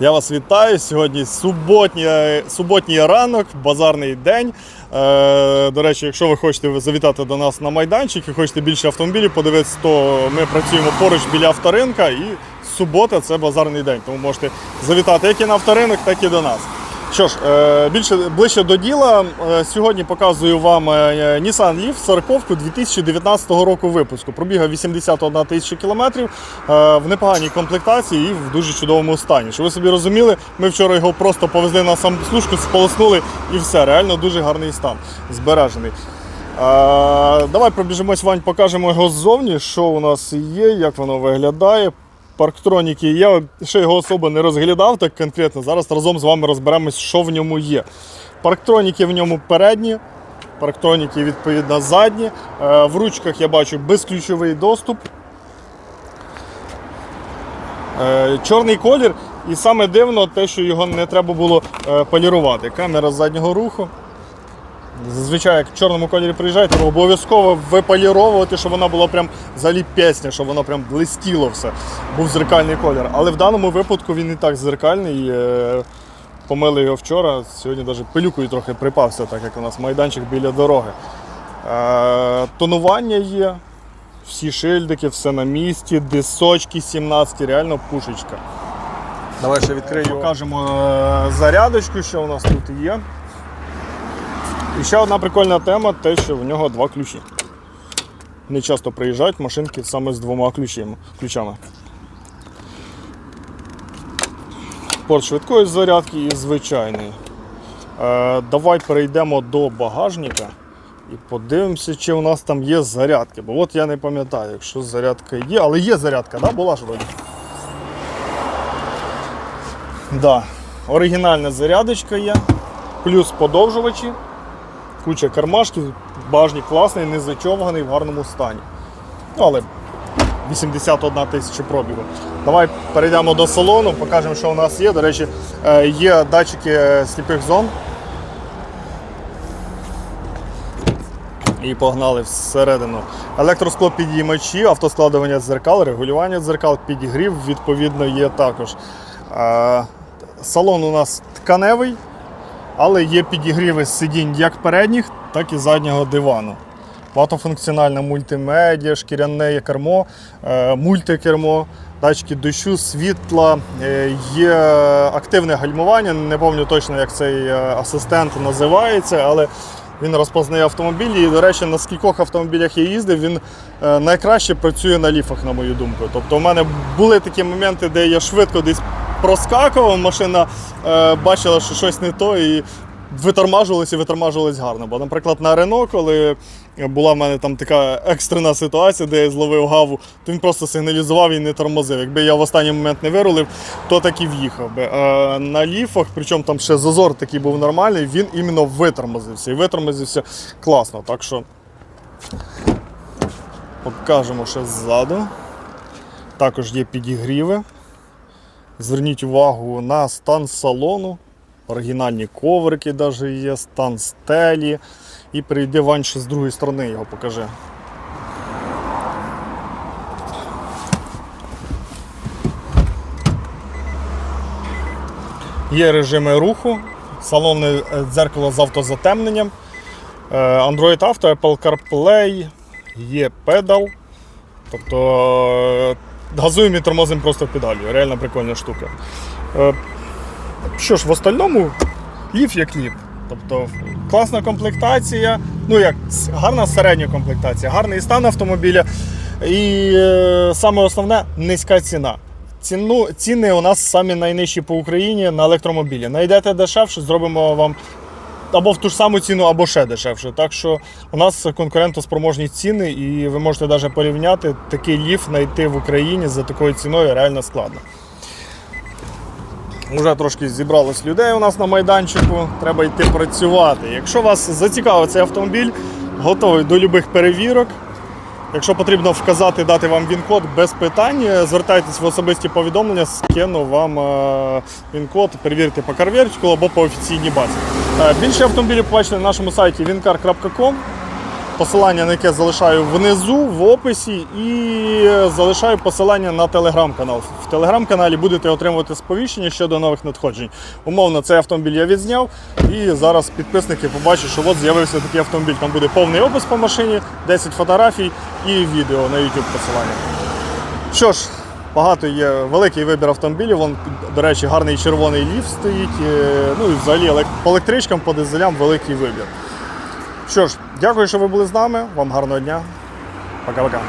Я вас вітаю. Сьогодні суботній, суботній ранок, базарний день. Е, до речі, якщо ви хочете завітати до нас на майданчик і хочете більше автомобілів подивитися, то ми працюємо поруч біля авторинка і субота це базарний день. Тому можете завітати як і на авторинок, так і до нас. Що ж, е, більше ближче до діла. Е, Сьогодні показую вам е, Nissan Leaf 40 2019 року випуску. Пробіга 81 тисяча кілометрів в непоганій комплектації і в дуже чудовому стані. Щоб ви собі розуміли, ми вчора його просто повезли на самослужку, сполоснули і все. Реально дуже гарний стан, збережений. Давай пробіжимось, Вань, покажемо його ззовні, що у нас є, як воно виглядає. Парктроніки, я ще його особо не розглядав так конкретно. Зараз разом з вами розберемось, що в ньому є. Парктроніки в ньому передні, парктроніки, відповідно, задні. Е, В ручках я бачу безключовий доступ. Е, Чорний колір, і саме дивно те, що його не треба було е, полірувати. Камера заднього руху. Зазвичай, як в чорному кольорі приїжджаєте, то обов'язково виполіровувати, щоб вона була прям взагалі пісня, щоб воно прям блистіло все. Був зеркальний колір. Але в даному випадку він не так зеркальний. Е, Помили його вчора. Сьогодні навіть пилюкою трохи припався, так як у нас майданчик біля дороги. Е, Тонування є, всі шильдики, все на місці, дисочки 17, реально пушечка. Давай ще відкрию. Покажемо е, зарядочку, що у нас тут є. І ще одна прикольна тема, те, що в нього два ключі. Не часто приїжджають машинки саме з двома ключами. Порт швидкої зарядки і звичайний. Е, давай перейдемо до багажника і подивимося, чи у нас там є зарядки. Бо от я не пам'ятаю, якщо зарядка є, але є зарядка, да? була ж вроді. Да. Оригінальна зарядочка є, плюс подовжувачі куча кармашків, багажник класний, не зачовганий, в гарному стані. Ну, але 81 тисяча пробігу. Давай перейдемо до салону, покажемо, що у нас є. До речі, е, є датчики е, сліпих зон. І погнали всередину. Електроскло підіймачі, автоскладування дзеркал, регулювання дзеркал, підігрів, відповідно, є також. Е, Салон у нас тканевий, але є підігріви сидінь як передніх, так і заднього дивану. Багатофункціональна мультимедіа, шкіряне кермо, е, мультикермо, датчики дощу, світла, е, є активне гальмування. Не пам'ятаю точно, як цей е, асистент називається, але він розпознає автомобілі. І, до речі, на скількох автомобілях я їздив, він найкраще працює на ліфах, на мою думку. Тобто, у мене були такі моменти, де я швидко десь проскакував, машина е, бачила, що щось не то, і витормажувалися і витормажувались гарно. Бо, наприклад, на Рено, коли була в мене там така екстрена ситуація, де я зловив гаву, то він просто сигналізував і не тормозив. Якби я в останній момент не вирулив, то так і в'їхав би. А на ліфах, причому там ще зазор такий був нормальний, він іменно витормозився. І витормозився класно. Так що покажемо ще ззаду. Також є підігріви. Зверніть увагу на стан салону. Оригінальні коврики навіть є, стан стелі. І прийде Вань з другої сторони, його покажи. Є режими руху, салонне дзеркало з автозатемненням, е, Android Auto, Apple CarPlay, є педал. Тобто газуємо і тормозимо просто педалю. Реально прикольна штука. Е, Що ж, в остальному ліф як ліф. Тобто класна комплектація, ну як гарна середня комплектація, гарний стан автомобіля. І е, саме основне низька ціна. Ціну, ціни у нас самі найнижчі по Україні на електромобілі. Найдете дешевше, зробимо вам або в ту ж саму ціну, або ще дешевше. Так що у нас конкурентоспроможні ціни, і ви можете навіть порівняти такий ліф знайти в Україні за такою ціною реально складно. Уже трошки зібралось людей у нас на майданчику, треба йти працювати. Якщо вас зацікавив цей автомобіль, готовий до будь-яких перевірок. Якщо потрібно вказати, дати вам він-код без питань, звертайтесь в особисті повідомлення, скину вам е, він-код, перевірте по CarVertical або по офіційній базі. Е, Більше автомобілів побачите на нашому сайті wincar.com. посилання на яке залишаю внизу в описі, і залишаю посилання на телеграм-канал. В телеграм-каналі будете отримувати сповіщення щодо нових надходжень. Умовно, цей автомобіль я відзняв, і зараз підписники побачать, що от з'явився такий автомобіль. Там буде повний опис по машині, 10 фотографій і відео на YouTube посилання. Що ж, багато є великий вибір автомобілів. Вон, до речі, гарний червоний ліфт стоїть. е, Ну і взагалі по електричкам, по дизелям великий вибір. Що ж, дякую, що ви були з нами. Вам гарного дня. Пока-пока.